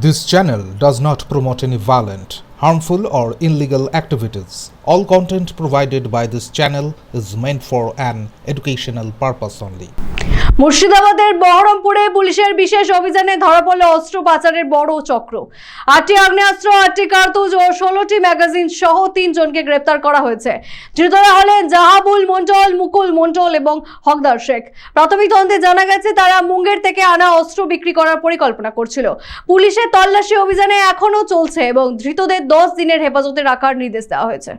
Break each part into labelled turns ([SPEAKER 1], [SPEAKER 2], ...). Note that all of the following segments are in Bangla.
[SPEAKER 1] This channel does not promote any violent, harmful, or illegal activities. All content provided by this channel is meant for an educational purpose only.
[SPEAKER 2] মুর্শিদাবাদের বহরমপুরে পুলিশের বিশেষ অভিযানে ধরা পড়ল অস্ত্র পাচারের বড় চক্র। আটটি আগ্নেয়াস্ত্র, আটটি কার্তুজ ও ষোলোটি ম্যাগাজিন সহ তিনজনকে গ্রেপ্তার করা হয়েছে। ধৃতরা হলেন জাহাবুল মন্ডল মুকুল মন্ডল এবং হকদার শেখ। প্রাথমিক তদন্তে জানা গেছে, তারা মুঙ্গের থেকে আনা অস্ত্র বিক্রি করার পরিকল্পনা করছিল। পুলিশের তল্লাশি অভিযানে এখনও চলছে এবং ধৃতদের দশ দিনের হেফাজতে রাখার নির্দেশ দেওয়া হয়েছে।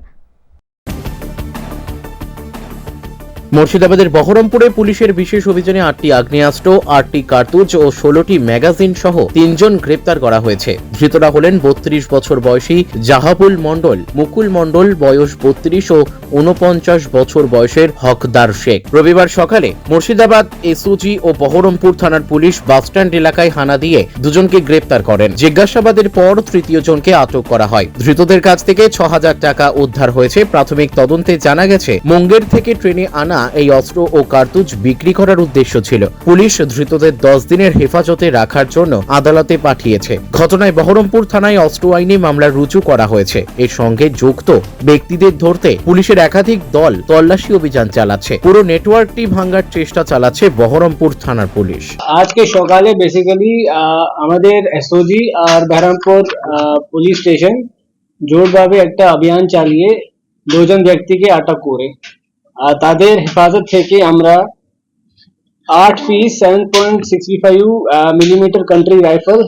[SPEAKER 3] মুর্শিদাবাদের বহরমপুরে পুলিশের বিশেষ অভিযানে আটটি আগ্নেয়াস্ত্র, আটটি কার্তুজ ও ষোলোটি ম্যাগাজিন সহ তিনজন গ্রেপ্তার করা হয়েছে। ধৃতরা হলেন বত্রিশ বছর বয়সী জাহাবুল মণ্ডল, মুকুল মণ্ডল বয়স বত্রিশ ও উনপঞ্চাশ বছর বয়সের হকদার শেখ। রবিবার সকালে মুর্শিদাবাদ, এসওজি ও বহরমপুর থানার পুলিশ বাসস্ট্যান্ড এলাকায় হানা দিয়ে দুজনকে গ্রেপ্তার করেন। জিজ্ঞাসাবাদের পর তৃতীয় জনকে আটক করা হয়। ধৃতদের কাছ থেকে ছ হাজার টাকা উদ্ধার হয়েছে। প্রাথমিক তদন্তে জানা গেছে, মুঙ্গের থেকে ট্রেনে আনা এই অস্ত্র ও কার্তুজ বিক্রি করার উদ্দেশ্য ছিল। পুলিশ ধৃতদের দশ দিনের হেফাজতে রাখার জন্য আদালতে পাঠিয়েছে। ঘটনায় বহরমপুর থানায় অস্ত্র আইনে মামলা রুজু করা হয়েছে। এর সঙ্গে যুক্ত ব্যক্তিদের ধরতে পুলিশের একাধিক দল তল্লাশি অভিযান চালাচ্ছে। পুরো নেটওয়ার্কটি ভাঙার চেষ্টা চালাচ্ছে বহরমপুর থানার পুলিশ।
[SPEAKER 4] আজকে সকালে বেসিক্যালি আমাদের এসওজি আর বেহরামপুর পুলিশ স্টেশন জোরভাবে একটা অভিযান চালিয়ে দুজন ব্যক্তিকে আটক করে। তাদের হেফাজত থেকে আমরা আট piece seven point sixty five millimetre country rifle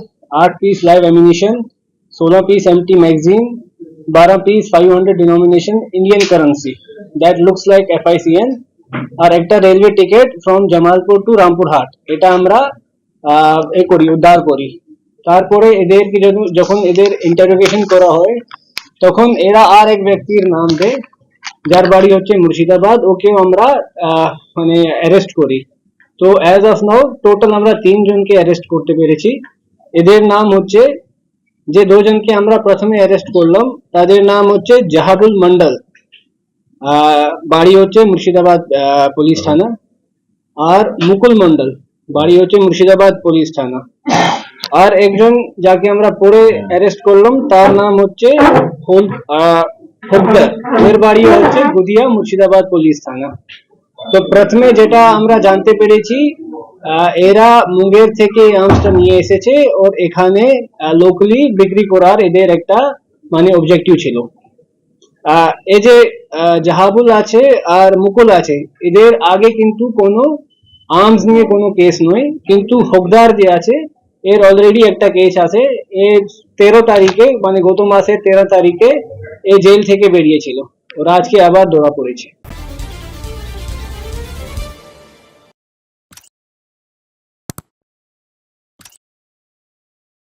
[SPEAKER 4] আট পিস লাইভ অ্যামিনেশন ষোলো পিস এমটি ম্যাগজিন বারো piece five hundred denomination Indian currency that looks like F I C N আর একটা railway ticket from Jamalpur to Rampurhat এটা আমরা এ করি, উদ্ধার করি। তারপরে এদেরকে যখন এদের ইন্টারোগেশন করা হয়, তখন এরা আর এক ব্যক্তির নাম দেয় যার বাড়ি হচ্ছে মুর্শিদাবাদ ওকেও আমরা মানে অ্যারেস্ট করি। তো অ্যাজ অফ নাও টোটাল আমরা তিনজনকে অ্যারেস্ট করতে পেরেছি। এদের নাম হচ্ছে, যে দুজনকে আমরা প্রথমে অ্যারেস্ট করলাম, তাদের নাম হচ্ছে জাহাবুল মন্ডল বাড়ি হচ্ছে মুর্শিদাবাদ পুলিশ থানা। আর মুকুল মন্ডল বাড়ি হচ্ছে মুর্শিদাবাদ পুলিশ থানা। আর একজন যাকে আমরা পরে অ্যারেস্ট করলাম, তার নাম হচ্ছে হোল- আহ, হোলদার এর বাড়ি হচ্ছে গুদিয়া মুর্শিদাবাদ পুলিশ থানা তো প্রথমে যেটা আমরা জানতে পেরেছি আহ, এরা মুঙ্গের থেকে এই আর্মসটা নিয়ে এসেছে ওর এখানে লোকালি বিক্রি করার এদের একটা মানে অবজেক্টিভ ছিল আহ, এই যে আহ, জাহাবুল আছে আর মুকুল আছে এদের আগে কিন্তু কোনো আর্মস নিয়ে কোনো কেস নয় কিন্তু হকদার যে আছে এর অলরেডি একটা কেস আছে এর তেরো তারিখে মানে গত মাসের তেরো তারিখে এ জেল থেকে বেরিয়েছিল। ওরা আজকে আবার ধরা পড়েছে।